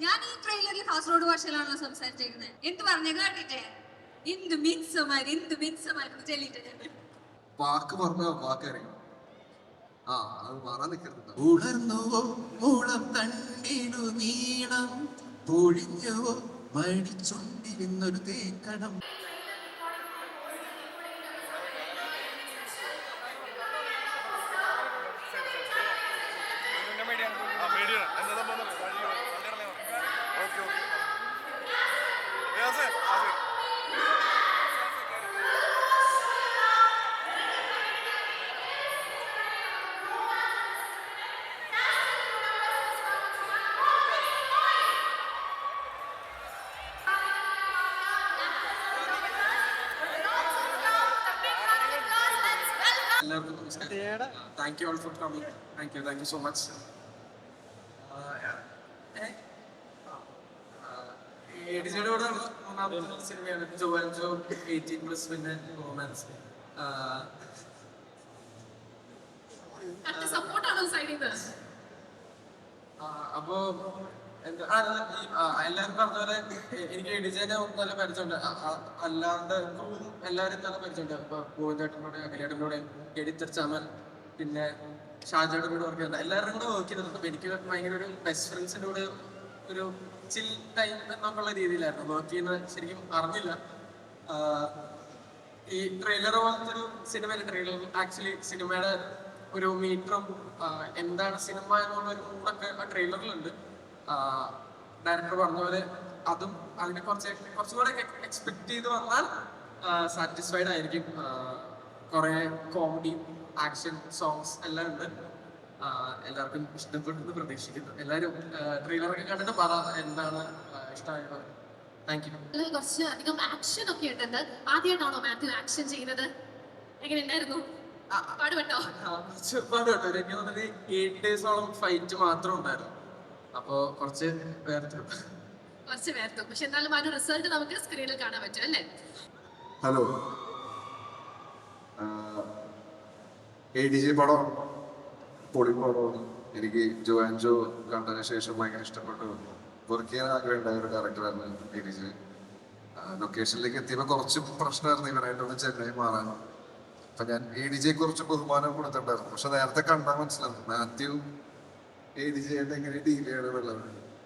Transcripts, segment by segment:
ഞാൻ ഈ ട്രെയിലറിൽ കാസർഗോഡ് ഭാഷയിലാണല്ലോ സംസാരിച്ചേക്കുന്നത് എന്ത് പറഞ്ഞു കേട്ടിട്ടേ? എന്ത് മിൻസമാര് എന്ത് മിൻസമാര് ചെല്ലിട്ട് വാക്ക് പറഞ്ഞ വാക്കറിയാം ആ അത് മാറാൻ നിൽക്കരുത് തണ്ടിനു നീളം. പൊഴിഞ്ഞുവോ എല്ലാവർക്കും നമസ്കാരം. Thank you all for coming thank you thank you so much എഡിജിയുടെ കൂടെ മൂന്നാമത്തെ സിനിമയാണ് Jo and Jo eighteen plus പിന്നെ റൊമാൻസ്. അപ്പോ എനിക്ക് പിന്നെ ഷാജയുടെ കൂടെ വർക്ക് ചെയ്യുന്നത് എല്ലാവരും കൂടെ വർക്ക് ചെയ്തിട്ടുണ്ട്. എനിക്ക് ഭയങ്കര ഒരു ബെസ്റ്റ് കൂടെ ഒരു ചിൽ ടൈം എന്നൊക്കെയുള്ള രീതിയിലായിരുന്നു. വർക്ക് ചെയ്യുന്നത് ശരിക്കും അറിഞ്ഞില്ല. ഈ ട്രെയിലർ പോലത്തെ ഒരു സിനിമയിലെ ട്രെയിലർ ആക്ച്വലി സിനിമയുടെ ഒരു മീറ്ററും എന്താണ് സിനിമ എന്നുള്ള ഒരു മൂടൊക്കെ ആ ട്രെയിലറിലുണ്ട് ഡയറക്ടർ പറഞ്ഞ പോലെ അതും അതിനെ കുറച്ച് കുറച്ചുകൂടെ എക്സ്പെക്ട് ചെയ്ത് വന്നാൽ സാറ്റിസ്ഫൈഡ് ആയിരിക്കും കുറെ കോമഡി ആക്ഷൻ സോങ്സ് എല്ലാം ഉണ്ട് എല്ലാവർക്കും ഇഷ്ടപ്പെട്ടെന്ന് പ്രതീക്ഷിക്കുന്നു എല്ലാവരും ട്രെയിലർ ഒക്കെ കണ്ടിട്ട് പറ എന്താണ് ഇഷ്ടമായത് താങ്ക് യു അതിൽ കുറച്ച് അധികം ആക്ഷൻ ഒക്കെ ഉണ്ടെന്ന് ആദ്യമായിട്ടാണോ മാത്യു ആക്ഷൻ ചെയ്യുന്നത് എങ്ങനെ ഉണ്ടായിരുന്നു പാടുപെട്ടോ ഒരുപാട് കേട്ടോ എനിക്ക് തോന്നുന്നത് എയ്റ്റ് ഡേയ്സോളം ഫൈറ്റ് മാത്രം ഉണ്ടായിരുന്നു അപ്പോ കുറച്ച് വേർത്ത് കുറച്ച് പക്ഷെ എന്നാലും ആ റിസൾട്ട് നമുക്ക് സ്ക്രീനിൽ കാണാൻ പറ്റും അല്ലേ? ഹലോ എ ഡി ജി പടം പൊളി പടമാണ് എനിക്ക് ജോ ആൻഡ് ജോ കണ്ടതിന് ശേഷം ഭയങ്കര ഇഷ്ടപ്പെട്ടു. വർക്ക് ചെയ്യാൻ ആഗ്രഹം ഉണ്ടായ ഒരു ഡയറക്ടറായിരുന്നു എ ഡി ജി ലൊക്കേഷനിലേക്ക് എത്തിയപ്പോൾ കുറച്ച് പ്രശ്നമായിരുന്നു. ഇവരായിട്ടൊന്ന് ചെന്നൈ മാറാൻ. അപ്പൊ ഞാൻ എ ഡി ജിയെ കുറിച്ച് ബഹുമാനം കൊടുത്തിട്ടുണ്ടായിരുന്നു. പക്ഷെ നേരത്തെ കണ്ടാൽ മനസ്സിലാവും. മാത്യു എ ചെയ്യേണ്ട എങ്ങനെ ഡീൽ ചെയ്യണമെന്നുള്ളത്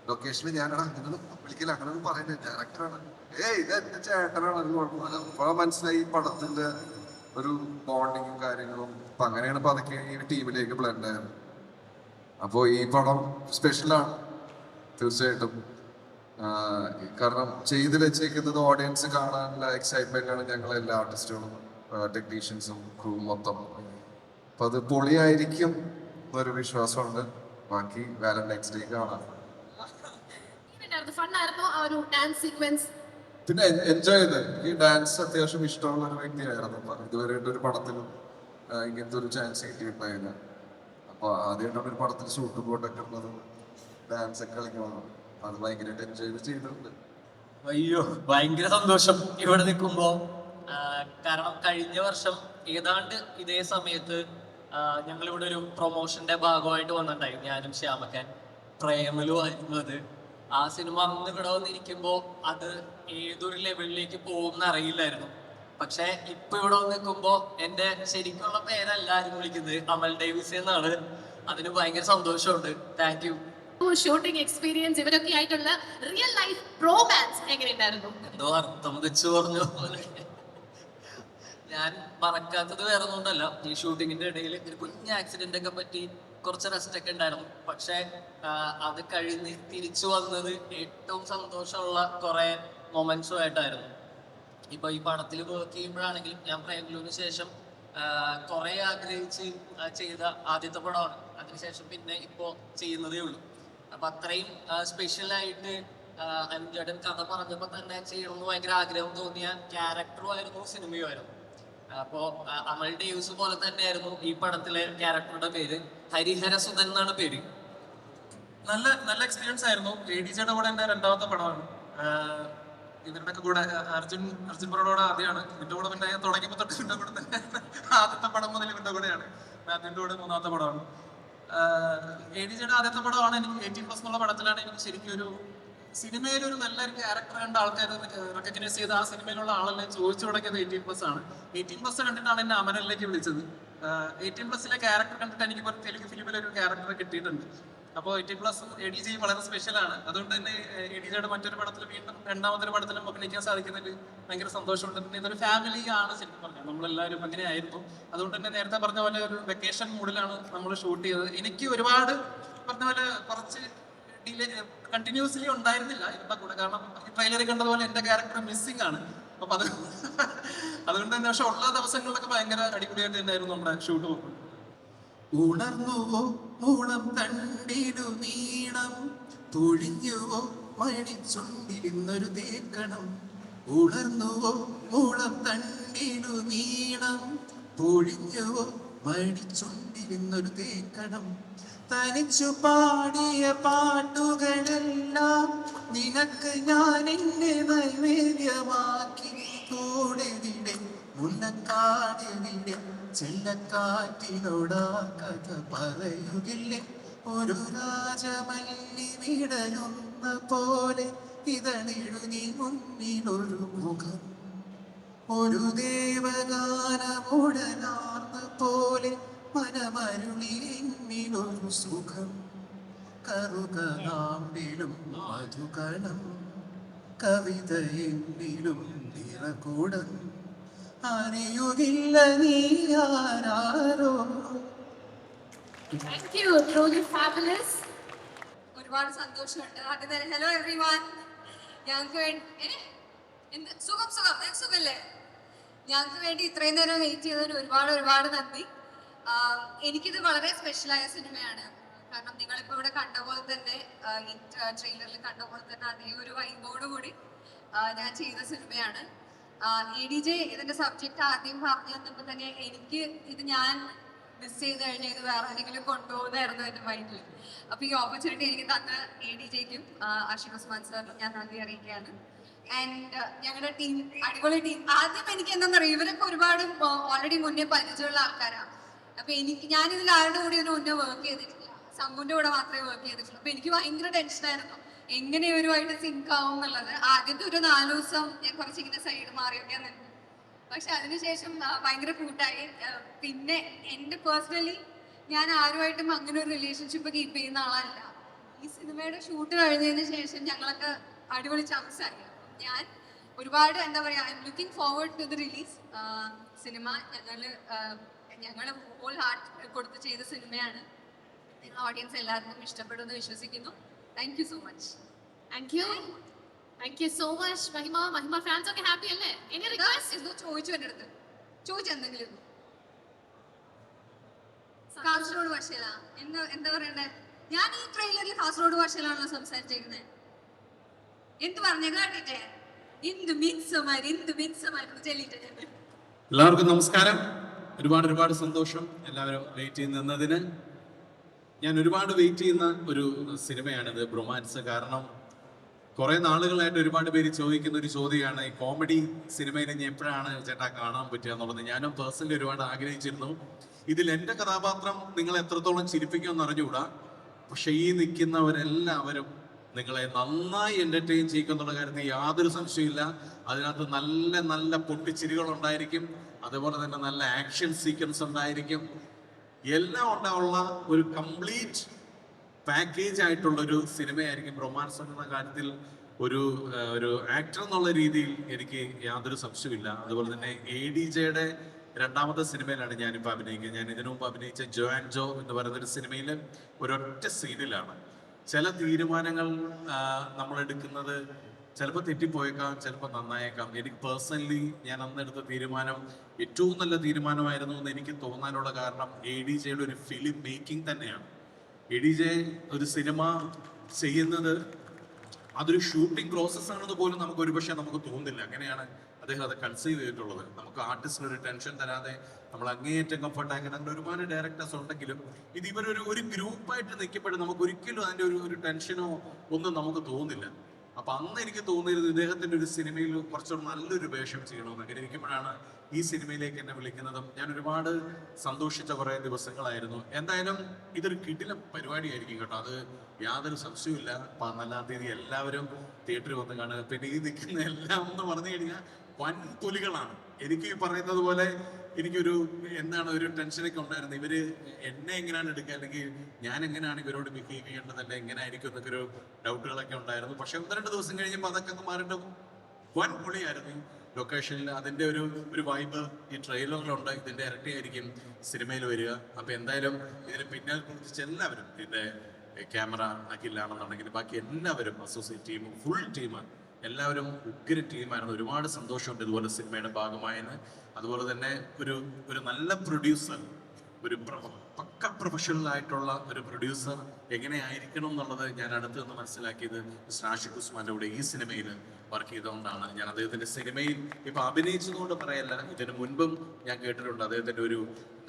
ലൊക്കേഷനിൽ ഞാനാണ് അങ്ങനെ വിളിക്കില്ല അങ്ങനെ പറയുന്നത് ഡയറക്ടറാണ് ഏയ് ഇത് എന്റെ ചേട്ടനാണ് അത് കുഴപ്പമില്ല. അപ്പോഴാണ് മനസ്സിലായി ഈ പടത്തിന്റെ ഒരു ബോണ്ടിങ്ങും കാര്യങ്ങളും. അപ്പൊ അങ്ങനെയാണ് പതുക്കെ ഈ ടീമിലേക്ക് ബ്ലെൻഡ് ആയത്. അപ്പോ ഈ പടം സ്പെഷ്യലാണ് തീർച്ചയായിട്ടും. കാരണം ചെയ്തു വെച്ചേക്കുന്നത് ഓഡിയൻസ് കാണാനുള്ള എക്സൈറ്റ്മെന്റാണ് ഞങ്ങൾ എല്ലാ ആർട്ടിസ്റ്റുകളും ടെക്നീഷ്യൻസും ക്രൂ മൊത്തം. അപ്പൊ അത് പൊളിയായിരിക്കും എന്നൊരു വിശ്വാസമുണ്ട്. ബാക്കി വാലന്റൈൻസ് ഡേ കാണാം. പിന്നെ എൻജോയ് ചെയ്ത്. ഈ ഡാൻസ് അത്യാവശ്യം ഇഷ്ടമുള്ള ഒരു വ്യക്തിയായിരുന്നു ഇതുവരെയായിട്ട് ഇതുവരെ ഒരു പടത്തിലും ഇങ്ങനത്തെ ഒരു ചാൻസ് കിട്ടിയിട്ടുണ്ടായില്ല അപ്പൊ ആദ്യമായിട്ടാണ് ഒരു പടത്തിൽ ഷൂട്ട് പോട്ടൊക്കെ ഉള്ളതും. ഡാൻസ് ഒക്കെ കളിക്കണം. അത് ഭയങ്കരമായിട്ട് എൻജോയ് ചെയ്തിട്ടുണ്ട്. അയ്യോ ഭയങ്കര സന്തോഷം ഇവിടെ നിൽക്കുമ്പോ. കാരണം കഴിഞ്ഞ വർഷം ഏതാണ്ട് ഇതേ സമയത്ത് ഞങ്ങൾ ഇവിടെ ഒരു പ്രൊമോഷന്റെ ഭാഗമായിട്ട് വന്നിട്ടുണ്ടായി. ഞാനും ശ്യാമക്കൻ. പ്രേമലു ആയിരുന്നു അത്. ആ സിനിമ അന്ന് ഇവിടെ വന്നിരിക്കുമ്പോ അത് ഏതൊരു ലെവലിലേക്ക് പോകുമെന്ന് അറിയില്ലായിരുന്നു. പക്ഷെ ഇപ്പൊ ഇവിടെ വന്ന് നിൽക്കുമ്പോ എന്റെ ശരിക്കുള്ള പേരല്ല ആരും വിളിക്കുന്നത്. അമൽ ഡേവിസ് എന്നാണ്. അതിന് ഭയങ്കര സന്തോഷമുണ്ട്. താങ്ക് യു ഷൂട്ടിംഗ് എക്സ്പീരിയൻസ് ഇവരൊക്കെ ആയിട്ടുള്ള റിയൽ ലൈഫ് റോമാൻസ് എങ്ങനെയുണ്ടായിരുന്നു? എന്തോ അർത്ഥം വെച്ച് പറഞ്ഞു പോലെ. ഞാൻ മറക്കാത്തത് വേറെ ഒന്നുകൊണ്ടല്ല. ഈ ഷൂട്ടിങ്ങിന്റെ ഇടയിൽ ഒരു കുഞ്ഞ് ആക്സിഡന്റ് ഒക്കെ പറ്റി കുറച്ച് റെസ്റ്റ് ഒക്കെ ഉണ്ടായിരുന്നു. പക്ഷെ അത് കഴിഞ്ഞ് തിരിച്ചു വന്നത് ഏറ്റവും സന്തോഷമുള്ള കുറെ മൊമെന്റ്സും ആയിട്ടായിരുന്നു. ഇപ്പൊ ഈ പടത്തിൽ വർക്ക് ചെയ്യുമ്പോഴാണെങ്കിലും ഞാൻ പ്രേമലൂരിന് ശേഷം കുറെ ആഗ്രഹിച്ച് ചെയ്ത ആദ്യത്തെ പടമാണ്. അതിനുശേഷം പിന്നെ ഇപ്പോ ചെയ്യുന്നതേ ഉള്ളൂ. അപ്പൊ അത്രയും സ്പെഷ്യൽ ആയിട്ട് അനുജേട്ടൻ കഥ പറഞ്ഞപ്പോ തന്നെ ചെയ്യണമെന്ന് ഭയങ്കര ആഗ്രഹം തോന്നിയ ക്യാരക്ടറും ആയിരുന്നു സിനിമയും ആയിരുന്നു. അപ്പോ ആ, യൂസ് പോലെ തന്നെയായിരുന്നു ഈ പടത്തിലെ ക്യാരക്ടറുടെ പേര്. ഹരിഹര സുധൻ എന്നാണ് പേര്. നല്ല നല്ല എക്സ്പീരിയൻസ് ആയിരുന്നു. എ ഡി ജിയുടെ കൂടെ എന്റെ രണ്ടാമത്തെ പടമാണ്. ഇവരുടെ കൂടെ അർജുൻ അർജുൻ പുറയുടെ ആദ്യമാണ്. ഇതിന്റെ കൂടെ പിന്നെ തുടങ്ങിയപ്പോ തൊട്ട് ഇതിന്റെ കൂടെ തന്നെ ആദ്യത്തെ പടം മുതൽ ഇവരുടെ കൂടെയാണ്. അതിന്റെ കൂടെ മൂന്നാമത്തെ പടമാണ്. എ ഡി ജിയുടെ ആദ്യത്തെ പടമാണ് എനിക്ക് എയ്റ്റീൻ പ്ലസ് എന്നുള്ള പടത്തിലാണ് എനിക്ക് ശരിക്കും ഒരു സിനിമയിൽ ഒരു നല്ലൊരു ക്യാരക്ടർ കണ്ട ആൾക്കാർ റെക്കഗ്നൈസ് ചെയ്ത ആ സിനിമയിലുള്ള ആളെല്ലാം ചോദിച്ചു തുടങ്ങിയത് എയ്റ്റീൻ പ്ലസ് ആണ്. എയ്റ്റീൻ പ്ലസ് കണ്ടിട്ടാണ് എന്നെ അമരനിലേക്ക് വിളിച്ചത്. എയ്റ്റീൻ പ്ലസിലെ ക്യാരക്ടർ കണ്ടിട്ട് എനിക്ക് ഒരു തെലുങ്ക് ഫിലിമിൽ ഒരു ക്യാരക്ടർ കിട്ടിയിട്ടുണ്ട്. അപ്പോൾ eighteen plus A D G വളരെ സ്പെഷ്യലാണ് അതുകൊണ്ട് തന്നെ എ ഡി ജിയുടെ മറ്റൊരു പടത്തിൽ വീണ്ടും രണ്ടാമതൊരു പടത്തിലും അഭിനയിക്കാൻ സാധിക്കുന്നതിൽ ഭയങ്കര സന്തോഷമുണ്ട് പിന്നെ ഇതൊരു ഫാമിലി ആണ് ശരിക്കും പറഞ്ഞത് നമ്മളെല്ലാവരും അങ്ങനെ ആയിരുന്നു. അതുകൊണ്ട് തന്നെ നേരത്തെ പറഞ്ഞ പോലെ ഒരു വെക്കേഷൻ മൂഡിലാണ് നമ്മൾ ഷൂട്ട് ചെയ്തത്. എനിക്ക് ഒരുപാട് പറഞ്ഞ പോലെ കുറച്ച് ഡിലേ കണ്ടിന്യൂസ്ലി ഉണ്ടായിരുന്നില്ല ഇതിപ്പോ കൂടെ. കാരണം ട്രെയിലറിൽ കണ്ടതുപോലെ എന്റെ ക്യാരക്ടർ മിസ്സിംഗ് ആണ്. അപ്പൊ അത് അതുകൊണ്ട് തന്നെ പക്ഷെ ഉള്ള ദിവസങ്ങളിലൊക്കെ ഭയങ്കര അടിപൊളിയായിട്ട് തന്നെയായിരുന്നു നമ്മുടെ ഷൂട്ട് ഉണർന്നുവോ മൂളം തണ്ടിടു നീണം. തൊഴിഞ്ഞുവോ മണിച്ചുണ്ടിരുന്നൊരു തേക്കണം. ഉണർന്നുവോ മൂളം തണ്ടിടു നീണം. തൊഴിഞ്ഞുവോ മണിച്ചുണ്ടിരുന്നൊരു തേക്കണം. തനിച്ചു പാടിയ പാട്ടുകളെല്ലാം നിനക്ക് ഞാൻ എന്നെ നൈവേദ്യമാക്കി. കൂടെ വിടെ മുല്ലക്കാടിവിടെ ചെല്ലക്കാറ്റിനോടാ കഥ പറയുകില്ലേ ഒരു രാജമല്ലി വിടയുന്ന പോലെ നീ മുന്നിലൊരു മുഖം. ഒരു ദേവഗാനമുടനാർന്ന പോലെ മനമരുളി എന്നിലൊരു സുഖം. കറുകനാമ്പിലും മധുകണം. കവിത എന്നിലും നിറകൂടം. അറിയുകില്ല നീ ആരാരോ. താങ്ക് യു ട്രൂലി ഫാബുലസ് ഒരുപാട് സന്തോഷമുണ്ട്. ആദ്യം തന്നെ ഹലോ എവ്രി വൺ ഞങ്ങൾക്ക് വേണ്ടി സുഖം സുഖം. സുഖമല്ലേ? ഞങ്ങൾക്ക് വേണ്ടി ഇത്രയും നേരം വെയിറ്റ് ചെയ്തതിന് ഒരുപാട് ഒരുപാട് നന്ദി. എനിക്കിത് വളരെ സ്പെഷ്യലായ സിനിമയാണ്. കാരണം നിങ്ങളിപ്പോൾ ഇവിടെ കണ്ട പോലെ തന്നെ ഈ ട്രെയിലറിൽ കണ്ട പോലെ തന്നെ അതേ ഒരു വൈബോട് കൂടി ഞാൻ ചെയ്ത സിനിമയാണ്. എ ഡി ജെ ഇതിന്റെ സബ്ജക്റ്റ് ആദ്യം പറഞ്ഞു തന്നപ്പോൾ തന്നെ എനിക്ക് ഇത് ഞാൻ മിസ് ചെയ്ത് കഴിഞ്ഞാൽ ഇത് വേറെ ആരെങ്കിലും കൊണ്ടുപോകുന്നതായിരുന്നു എന്റെ മൈൻഡിൽ അപ്പൊ ഈ ഓപ്പർച്യൂണിറ്റി എനിക്ക് തന്ന എ ഡി ജെക്കും ആഷിഖ് ഉസ്മാൻ സാറിനും ഞാൻ നന്ദി അറിയിക്കുകയാണ്. ആൻഡ് ഞങ്ങളുടെ ടീം അടിപൊളി ടീം ആദ്യം എനിക്ക് എന്താണെന്നറിയാം ഇവരൊക്കെ ഒരുപാട് ഓൾറെഡി മുന്നേ പരിചയമുള്ള ആൾക്കാരാണ് അപ്പൊ എനിക്ക് ഞാൻ ഇതിൽ ആരുടെ കൂടെ ഇതിന് മുന്നേ വർക്ക് ചെയ്തിട്ടില്ല. സംഘുവിന്റെ കൂടെ മാത്രമേ വർക്ക് ചെയ്തിട്ടുള്ളൂ. അപ്പൊ എനിക്ക് ഭയങ്കര ടെൻഷനായിരുന്നു എങ്ങനെ ഇവരുമായിട്ട് സിങ്ക് ആവും എന്നുള്ളത്. ആദ്യത്തെ ഒരു നാല് ദിവസം ഞാൻ കുറച്ചിങ്ങനെ സൈഡ് മാറിയൊക്കെ നിന്നു. പക്ഷെ അതിനുശേഷം ഭയങ്കര കൂട്ടായി. പിന്നെ എന്റെ പേഴ്സണലി ഞാൻ ആരുമായിട്ടും അങ്ങനെ ഒരു റിലേഷൻഷിപ്പ് കീപ്പ് ചെയ്യുന്ന ആളല്ല. ഈ സിനിമയുടെ ഷൂട്ട് കഴിഞ്ഞതിന് ശേഷം ഞങ്ങളൊക്കെ അടിപൊളി ചാൻസ് ചംസായി ഞാൻ ഒരുപാട് എന്താ പറയാ I'm looking forward to the release cinema ഞങ്ങൾ ഞങ്ങൾ ഹോൾ ഹാർട്ട് കൊടുത്ത് ചെയ്ത സിനിമയാണ്. ഓഡിയൻസ് എല്ലാവർക്കും ഇഷ്ടപ്പെടുമെന്ന് വിശ്വസിക്കുന്നു. Thank you so much thank you thank you so much Mahima Mahima fans ഒക്കെ ഹാപ്പി അല്ലേ? എനി റിക്വസ്റ്റ് എന്തോ ചോദിച്ചു എന്റെ അടുത്ത്. ചോദിച്ചു എന്തെങ്കിലും കാസർഗോഡ് ഭാഷയിലാ. എന്താ എന്താ പറയണ്ടേ? ഞാൻ ഈ ട്രെയിലറിൽ കാസർഗോഡ് ഭാഷയിലാണല്ലോ സംസാരിച്ചിരിക്കുന്നത് എന്ത് പറഞ്ഞു? കേട്ടിട്ടേ എന്ത് മിൻസമാര് എന്ത് മിൻസമാര് ചെല്ലിട്ട് എല്ലാവർക്കും നമസ്കാരം. ഒരുപാട് ഒരുപാട് സന്തോഷം എല്ലാവരും വെയിറ്റ് ചെയ്ത് നിന്നതിന്. ഞാൻ ഒരുപാട് വെയിറ്റ് ചെയ്യുന്ന ഒരു സിനിമയാണിത് ബ്രൊമാൻസ് കാരണം കുറെ നാളുകളായിട്ട് ഒരുപാട് പേര് ചോദിക്കുന്ന ഒരു ചോദ്യമാണ് ഈ കോമഡി സിനിമയിൽ ഞാൻ എപ്പോഴാണ് ചേട്ടാ കാണാൻ പറ്റുക എന്നുള്ളത്? ഞാനും പേഴ്സണലി ഒരുപാട് ആഗ്രഹിച്ചിരുന്നു. ഇതിൽ എന്റെ കഥാപാത്രം നിങ്ങൾ എത്രത്തോളം ചിരിപ്പിക്കുമെന്ന് അറിഞ്ഞുകൂടാ. പക്ഷെ ഈ നിൽക്കുന്നവരെല്ലാവരും നിങ്ങളെ നന്നായി എന്റർടൈൻ ചെയ്യിക്കുന്നുള്ള കാര്യത്തിൽ യാതൊരു സംശയമില്ല അതിനകത്ത് നല്ല നല്ല പൊട്ടിച്ചിരികൾ ഉണ്ടായിരിക്കും അതുപോലെ തന്നെ നല്ല ആക്ഷൻ സീക്വൻസ് ഉണ്ടായിരിക്കും. എല്ലാം ഉണ്ടാവുള്ള ഒരു കംപ്ലീറ്റ് പാക്കേജ് ആയിട്ടുള്ള ഒരു സിനിമയായിരിക്കും റൊമാൻസ് എന്ന കാര്യത്തിൽ ഒരു ഒരു ആക്ടർ എന്നുള്ള രീതിയിൽ എനിക്ക് യാതൊരു സംശയമില്ല അതുപോലെ തന്നെ എ ഡി ജെയുടെ രണ്ടാമത്തെ സിനിമയിലാണ് ഞാനിപ്പോൾ അഭിനയിക്കുക ഞാൻ ഇതിനു മുമ്പ് അഭിനയിച്ച ജോ ആൻഡ് ജോ എന്ന് പറയുന്ന ഒരു സിനിമയിൽ ഒരൊറ്റ സീനിലാണ് ചില തീരുമാനങ്ങൾ നമ്മൾ എടുക്കുന്നത് ചിലപ്പോൾ തെറ്റിപ്പോയേക്കാം ചിലപ്പോൾ നന്നായേക്കാം. എനിക്ക് പേഴ്സണലി ഞാൻ അന്ന് എടുത്ത തീരുമാനം ഏറ്റവും നല്ല തീരുമാനമായിരുന്നു എന്ന് എനിക്ക് തോന്നാനുള്ള കാരണം എ ഡി ജെയുടെ ഒരു ഫിലിം മേക്കിംഗ് തന്നെയാണ്. എ ഡി ജെ ഒരു സിനിമ ചെയ്യുന്നത് അതൊരു ഷൂട്ടിംഗ് പ്രോസസ് ആണെന്ന് പോലും നമുക്ക് ഒരുപക്ഷെ നമുക്ക് തോന്നുന്നില്ല. അങ്ങനെയാണ് അദ്ദേഹം അത് കൺസീവ് ചെയ്തിട്ടുള്ളത്. നമുക്ക് ആർട്ടിസ്റ്റിന് ഒരു ടെൻഷൻ തരാതെ നമ്മൾ അങ്ങേയറ്റം കംഫർട്ട് ആക്കി അങ്ങനെ ഒരുപാട് ഡയറക്ടേഴ്സ് ഉണ്ടെങ്കിലും ഇത് ഇവരൊരു ഒരു ഗ്രൂപ്പായിട്ട് നിൽക്കപ്പെടും നമുക്ക് ഒരിക്കലും അതിന്റെ ഒരു ഒരു ടെൻഷനോ ഒന്നും നമുക്ക് തോന്നുന്നില്ല. അപ്പൊ അന്ന് എനിക്ക് തോന്നിയിരുന്നു ഇദ്ദേഹത്തിന്റെ ഒരു സിനിമയിൽ കുറച്ചൊരു നല്ലൊരു വേഷം ചെയ്യണമെന്ന്. ഇരിക്കുമ്പോഴാണ് ഈ സിനിമയിലേക്ക് എന്നെ വിളിക്കുന്നതും ഞാൻ ഒരുപാട് സന്തോഷിച്ച കുറെ ദിവസങ്ങളായിരുന്നു. എന്തായാലും ഇതൊരു കിടിലം പരിപാടിയായിരിക്കും കേട്ടോ. അത് യാതൊരു സംശയവുമില്ല. പതിനാലാം തീയതി എല്ലാവരും തിയേറ്ററിൽ വന്ന് കാണുക. പിന്നെ ഈ നിൽക്കുന്ന എല്ലാം എന്ന് പറഞ്ഞു കഴിഞ്ഞാൽ വൻ പുലികളാണ്. എനിക്ക് ഈ പറയുന്നത് പോലെ എനിക്കൊരു എന്താണ് ഒരു ടെൻഷനൊക്കെ ഉണ്ടായിരുന്നത് ഇവർ എന്നെ എങ്ങനെയാണ് എടുക്കുക? അല്ലെങ്കിൽ ഞാൻ എങ്ങനെയാണ് ഇവരോട് ബിഹേവ് ചെയ്യേണ്ടത്? അല്ലെ എങ്ങനെ ആയിരിക്കും എന്നൊക്കെ ഒരു ഡൗട്ടുകളൊക്കെ ഉണ്ടായിരുന്നു. പക്ഷെ ഒന്ന് രണ്ട് ദിവസം കഴിഞ്ഞപ്പോൾ അതൊക്കെ ഒന്ന് മാറിയിട്ട് വൻ പൊളിയായിരുന്നു ലൊക്കേഷനിൽ അതിന്റെ ഒരു ഒരു വൈബ് ഈ ട്രെയിലറിലുണ്ട് ഇതിന്റെ ഇരട്ടി ആയിരിക്കും സിനിമയിൽ വരിക. അപ്പൊ എന്തായാലും ഇതിന് പിന്നിൽ കുറിച്ച് എല്ലാവരും ഇതിന്റെ ക്യാമറ അഖിലാണെന്നുണ്ടെങ്കിൽ ബാക്കി എല്ലാവരും അസോസിയേറ്റ് ടീം ഫുൾ ടീം എല്ലാവരും ഉഗ്ര ടീമായിരുന്നു. ഒരുപാട് സന്തോഷമുണ്ട് ഇതുപോലെ സിനിമയുടെ ഭാഗമായെന്ന്. അതുപോലെ തന്നെ ഒരു ഒരു നല്ല പ്രൊഡ്യൂസർ ഒരു പക്ക പ്രൊഫഷണൽ ആയിട്ടുള്ള ഒരു പ്രൊഡ്യൂസർ എങ്ങനെയായിരിക്കണം എന്നുള്ളത് ഞാൻ അടുത്ത് നിന്ന് മനസ്സിലാക്കിയത് ആഷിഖ് ഉസ്മാന്റെ കൂടെ ഈ സിനിമയിൽ വർക്ക് ചെയ്തുകൊണ്ടാണ്. ഞാൻ അദ്ദേഹത്തിന്റെ സിനിമയിൽ ഇപ്പൊ അഭിനയിച്ചതുകൊണ്ട് പറയല്ല ഇതിനു മുൻപും ഞാൻ കേട്ടിട്ടുണ്ട് അദ്ദേഹത്തിന്റെ ഒരു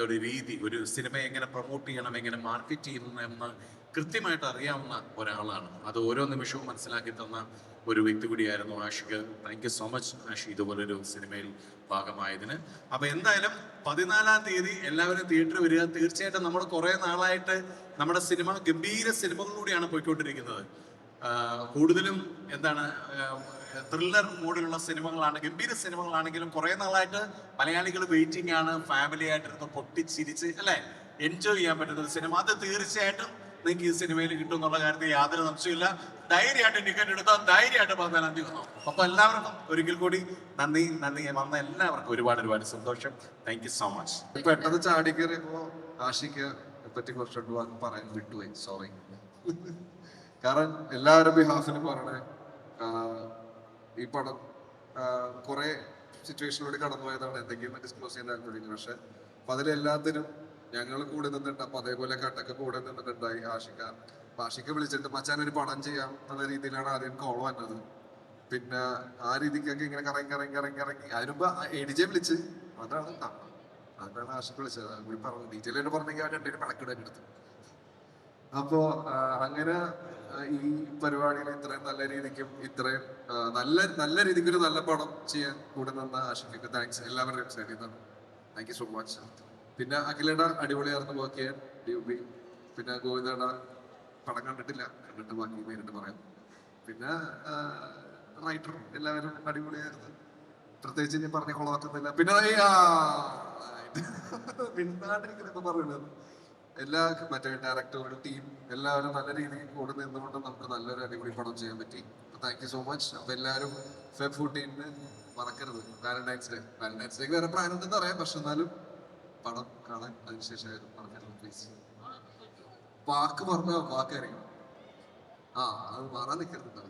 ഒരു രീതി ഒരു സിനിമ എങ്ങനെ പ്രൊമോട്ട് ചെയ്യണം എങ്ങനെ മാർക്കറ്റ് ചെയ്യണം എന്ന് കൃത്യമായിട്ട് അറിയാവുന്ന ഒരാളാണ്. അത് ഓരോ നിമിഷവും മനസ്സിലാക്കി തന്ന ഒരു വ്യക്തി കൂടിയായിരുന്നു Ashiq thank you so much Ashi ഇതുപോലൊരു സിനിമയിൽ ഭാഗമായതിന്. അപ്പൊ എന്തായാലും പതിനാലാം തീയതി എല്ലാവരും തിയേറ്ററിൽ വരിക. തീർച്ചയായിട്ടും നമ്മൾ കുറെ നാളായിട്ട് നമ്മുടെ സിനിമ ഗംഭീര സിനിമകളിലൂടെയാണ് പോയിക്കൊണ്ടിരിക്കുന്നത്. കൂടുതലും എന്താണ് ത്രില്ലർ മോഡിലുള്ള സിനിമകളാണ് ഗംഭീര സിനിമകളാണെങ്കിലും കുറെ നാളായിട്ട് മലയാളികൾ വെയിറ്റിംഗ് ആണ്. ഫാമിലി ആയിട്ടിരുന്ന് പൊട്ടിച്ചിരിച്ച് അല്ലെ? എൻജോയ് ചെയ്യാൻ പറ്റുന്ന ഒരു സിനിമ. അത് തീർച്ചയായിട്ടും നിങ്ങൾക്ക് ഈ സിനിമയിൽ കിട്ടും എന്നുള്ള കാര്യത്തിൽ യാതൊരു സംശയമില്ല ധൈര്യമായിട്ട് ടിക്കറ്റ് എടുത്താൽ ധൈര്യമായിട്ട് പതിനാലാം തീയതി വന്നു അപ്പൊ എല്ലാവർക്കും ഒരിക്കൽ കൂടി നന്ദി നന്ദി. വന്ന എല്ലാവർക്കും ഒരുപാട് ഒരുപാട് സന്തോഷം. താങ്ക് യു സോ മച്ച് പെട്ടെന്ന് ചാടി കാശിക്ക് പറ്റി കുറച്ചുകൊണ്ട് വാക്ക് പറയാൻ വിട്ടുപോയി. സോറി കാരണം എല്ലാവരും ബിഹാഫിന് പറയണേ ഈ പടം കുറേ സിറ്റുവേഷനിലൂടെ കടന്നു പോയതാണ് എന്തെങ്കിലും ഡിസ്ക്ലോസ് ചെയ്യാൻ പക്ഷെ അപ്പൊ അതിലെല്ലാത്തിനും ഞങ്ങൾ കൂടെ നിന്നിട്ട് അപ്പൊ അതേപോലെ കട്ടക്ക് കൂടെ നിന്നിട്ടുണ്ടായി ആഷിക്ക. ആഷിക്ക വിളിച്ചിട്ട് മച്ചാൻ ഒരു പടം ചെയ്യാം എന്നുള്ള രീതിയിലാണ് ആദ്യം കോൾ വന്നത്. പിന്നെ ആ രീതിക്കൊക്കെ ഇങ്ങനെ കറങ്ങി കറങ്ങി കറങ്ങി കറങ്ങി. അതിനുമ്പ് എഡിജെ വിളിച്ച്. അതാണ് അതാണ് ആഷിക്ക് വിളിച്ചത്. കൂടി പറഞ്ഞു ഡീറ്റെയിൽ ആയിട്ട് പറഞ്ഞെങ്കിൽ അവൻ രണ്ടുപേരും എടുത്തു അപ്പോ അങ്ങനെ ഈ പരിപാടിയിൽ ഇത്രയും നല്ല രീതിക്കും ഇത്രയും നല്ല നല്ല രീതിക്ക് ഒരു നല്ല പടം ചെയ്യാൻ കൂടെ നിന്ന ആഷിക്കൊക്കെ താങ്ക്സ് എല്ലാവരുടെയും താങ്ക് യു സോ മച്ച് പിന്നെ അഖിലേട അടിപൊളിയായിരുന്നു വർക്ക് ചെയ്യാൻ. ഡി ബി പിന്നെ ഗോവിന്ദ പടം കണ്ടിട്ടില്ല. കണ്ടിട്ട് ബാക്കി നേരിട്ട് പറയാം. പിന്നെ റൈറ്റർ എല്ലാവരും അടിപൊളിയായിരുന്നു. പ്രത്യേകിച്ച് ഇനി പറഞ്ഞ കൊളവാക്കുന്നില്ല പിന്നെ പിന്നാണ്ടിരിക്കുന്ന പറയുന്നത് എല്ലാ മറ്റേ ഡയറക്ടറുടെ ടീം എല്ലാവരും നല്ല രീതിയിൽ കൂടെ നിന്നുകൊണ്ട് നമുക്ക് നല്ലൊരു അടിപൊളി പടം ചെയ്യാൻ പറ്റി. താങ്ക് യു സോ മച്ച് അപ്പൊ എല്ലാവരും ഫെബ് ഫോർട്ടീനിന് മറക്കരുത്. വാലന്റൈൻസ് ഡേ വാലന്റൈൻസ് ഡേക്ക് വേറെ പ്ലാൻ ഉണ്ടെന്ന് അറിയാം പക്ഷെ എന്നാലും പടം കാണാൻ അതിനുശേഷം മറക്കരുത് പ്ലീസ് വാക്ക് പറഞ്ഞ വാക്കായിരിക്കും ആ അത് മാറാൻ നിൽക്കരുത്